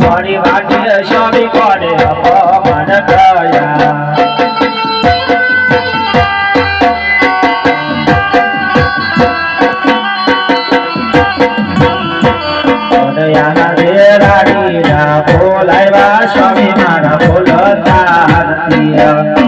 મારી વાટે સ્વામી કોને અપમાન કયા દયાના રે રાણીના બોલાવ્યા સ્વામી મારા બોલતા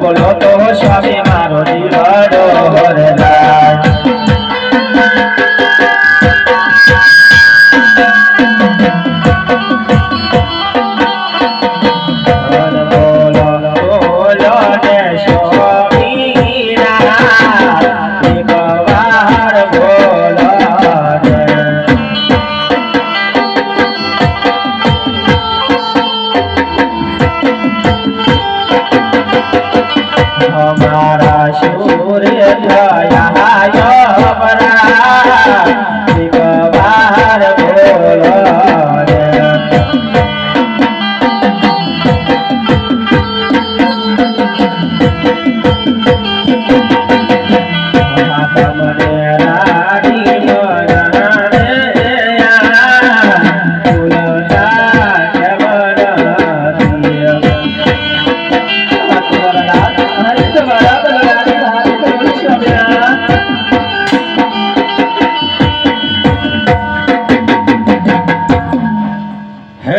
બોલો તો સ્વામી મારો જીવડો Yeah.